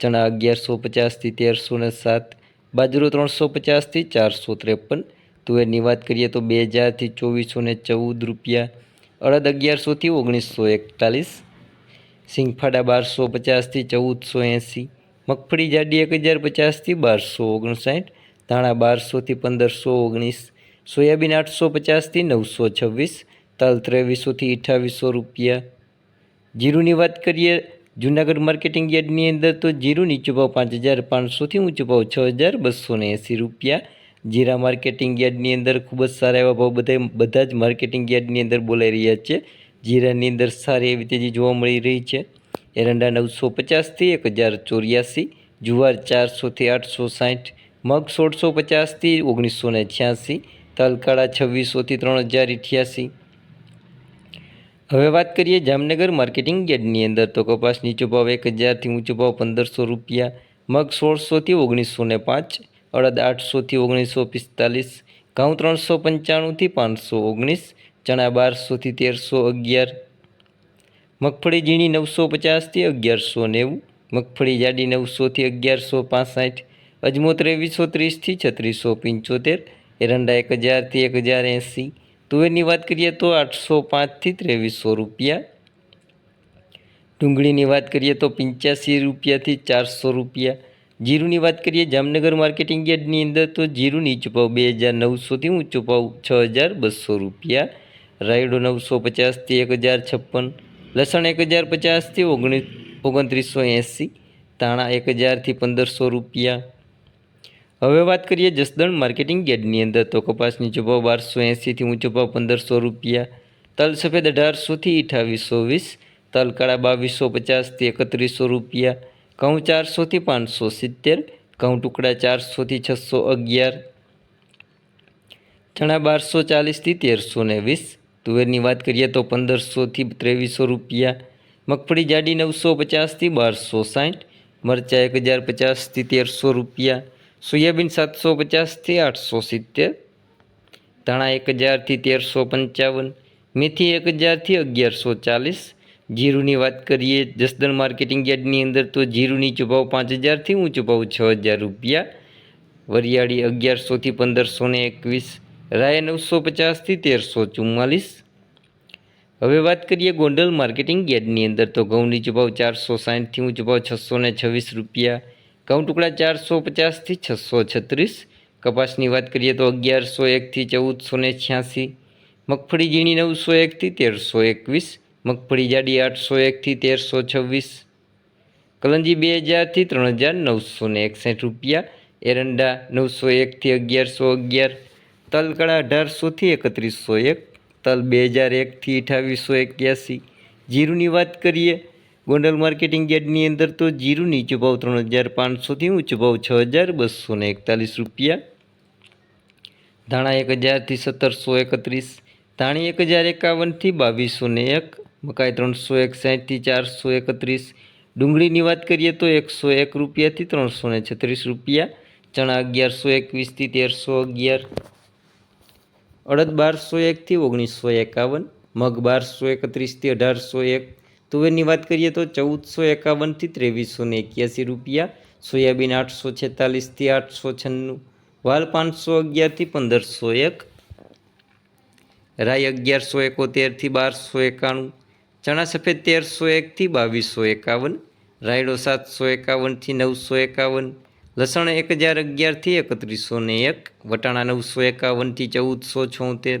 ચણા અગિયારસો પચાસથી તેરસો ને સાત, બાજરો ત્રણસો પચાસથી ચારસો ત્રેપન. તુવેરની વાત કરીએ તો બે હજારથી ચોવીસો ને ચૌદ રૂપિયા. અડદ અગિયારસોથી ઓગણીસો એકતાલીસ. સિંગફાડા બારસો પચાસથી ચૌદસો એંસી. મગફળી જાડી એક હજાર પચાસથી બારસો ઓગણસાઠ. ધાણા બારસોથી પંદરસો ઓગણીસ. સોયાબીન આઠસો પચાસથી નવસો છવ્વીસ. તલ ત્રેવીસોથી અઠાવીસો રૂપિયા. જીરુની વાત કરીએ જૂનાગઢ માર્કેટિંગ યાર્ડની અંદર તો જીરું નીચો ભાવ પાંચ હજાર પાંચસોથી ઊંચો ભાવ છ હજાર બસો ને એંસી રૂપિયા. જીરા માર્કેટિંગ યાર્ડની અંદર ખૂબ જ સારા એવા ભાવ બધા બધા જ માર્કેટિંગ યાર્ડની અંદર બોલાઈ રહ્યા છે. જીરાની અંદર સારી એવી તેજી જોવા મળી રહી છે. એરંડા નવસો પચાસથી એક હજાર ચોર્યાસી, જુવાર ચારસોથી આઠસો સાઠ, મગ સોળસો પચાસથી ઓગણીસો ને છ્યાસી, તલકાળા છવ્વીસોથી ત્રણ હજાર અઠ્યાસી હવે વાત કરીએ જામનગર માર્કેટિંગ યાર્ડની અંદર. તો કપાસ નીચો ભાવ એક હજારથી ઊંચો ભાવ પંદરસો રૂપિયા. મગ સોળસોથી ઓગણીસો ને પાંચ. અડદ આઠસોથી ઓગણીસો પિસ્તાલીસ. ઘઉં ત્રણસો પંચાણુંથી પાંચસો ઓગણીસ. ચણા બારસોથી તેરસો અગિયાર. મગફળી ઝીણી નવસો પચાસથી અગિયારસો નેવું. મગફળી જાડી નવસોથી અગિયારસો પાંસઠ. અજમો ત્રેવીસો ત્રીસથી છત્રીસો પંચોતેર. એરંડા એક હજારથી એક હજાર એંસી. તુવેરની વાત કરીએ તો આઠસો પાંચથી ત્રેવીસો રૂપિયા. ડુંગળીની વાત કરીએ તો પંચ્યાસી રૂપિયાથી ચારસો રૂપિયા. જીરુની વાત કરીએ જામનગર માર્કેટિંગ યાર્ડની અંદર તો જીરું નીચું ભાવ બે હજાર નવસોથી ઊંચો ભાવ છ હજાર બસો રૂપિયા. રાયડો નવસો પચાસથી એક હજાર છપ્પન. લસણ એક હજાર પચાસથી ઓગણીસ ઓગણત્રીસો એંસી. ધાણા એક હજારથી પંદરસો રૂપિયા. હવે વાત કરીએ જસદણ માર્કેટિંગ યાર્ડની અંદર. તો કપાસની નીચો બારસો એંસીથી ઊંચો ભાવ પંદરસો રૂપિયા. તલ સફેદ અઢારસોથી અઠાવીસો વીસ. તલ કાળા બાવીસો પચાસથી એકત્રીસો રૂપિયા. ઘઉં ચારસોથી પાંચસો સિત્તેર. ઘઉં ટુકડા ચારસોથી છસો અગિયાર. ચણા બારસો ચાલીસથી તેરસો ને વીસ. તુવેરની વાત કરીએ તો પંદરસોથી ત્રેવીસો રૂપિયા. મગફળી જાડી નવસો પચાસથી બારસો સાઠ. મરચાં એક હજાર પચાસથી તેરસો રૂપિયા. સોયાબીન સાતસો પચાસથી આઠસો સિત્તેર, ધાણા એક હજારથી તેરસો પંચાવન, મેથી એક હજારથી અગિયારસો ચાલીસ. જીરુની વાત કરીએ જસદણ માર્કેટિંગ યાર્ડની અંદર તો જીરુની ચુભાવ પાંચ હજારથી ઊંચો ભાવ છ હજાર રૂપિયા. વરિયાળી અગિયારસોથી પંદરસો ને એકવીસ, રાય નવસો પચાસથી તેરસો ચુમ્માલીસ. હવે વાત કરીએ ગોંડલ માર્કેટિંગ યાર્ડની અંદર તો ઘઉંની ચુભાવ ચારસો સાઠથી ઊંચો ભાવ છસો ને છવ્વીસ રૂપિયા. ઘઉં ટુકડા ચારસો પચાસથી છસો છત્રીસ. કપાસની વાત કરીએ તો અગિયારસો એકથી ચૌદસો ને છ્યાસી. મગફળી ઝીણી નવસો એકથી તેરસો એકવીસ. મગફળી જાડી આઠસો એકથી તેરસો છવ્વીસ. કલંજી બે હજારથી ત્રણ હજાર નવસો ને એકસઠ રૂપિયા. એરંડા નવસો એકથી અગિયારસો અગિયાર. તલકડા અઢારસોથી એકત્રીસો એક. તલ બે હજાર એકથી અઠાવીસો એક્યાસી. જીરુની વાત કરીએ ગોંડલ માર્કેટિંગ યાર્ડની અંદર તો જીરું નીચો ભાવ ત્રણ હજાર પાંચસોથી ઊંચો ભાવ છ હજાર બસો ને એકતાલીસ રૂપિયા. ધાણા એક હજારથી સત્તરસો એકત્રીસ, ધાણી એક હજાર એકાવનથી બાવીસો ને એક, મકાઈ ત્રણસો એકસાઠથી ચારસો એકત્રીસ, ડુંગળીની વાત કરીએ તો એકસો એક રૂપિયાથી ત્રણસો ને છત્રીસ રૂપિયા, ચણા અગિયારસો એકવીસથી તેરસો અગિયાર, અડદ બારસો એકથી ઓગણીસો એકાવન, મગ બારસો એકત્રીસથી અઢારસો એક તુવેરની વાત કરીએ તો ચૌદસો એકાવનથી ત્રેવીસો ને એક્યાસી રૂપિયા, સોયાબીન આઠસો છેતાલીસથી આઠસો છન્નું, વાલ પાંચસો અગિયારથી પંદરસો એક, રાઈ અગિયારસો એકોતેરથી બારસો એકાણું, ચણા સફેદ તેરસો એકથી બાવીસો એકાવન, રાયડો સાતસો એકાવનથી નવસો એકાવન, લસણ એક હજાર અગિયારથી એકત્રીસો ને એક, વટાણા નવસો એકાવનથી ચૌદસો છોતેર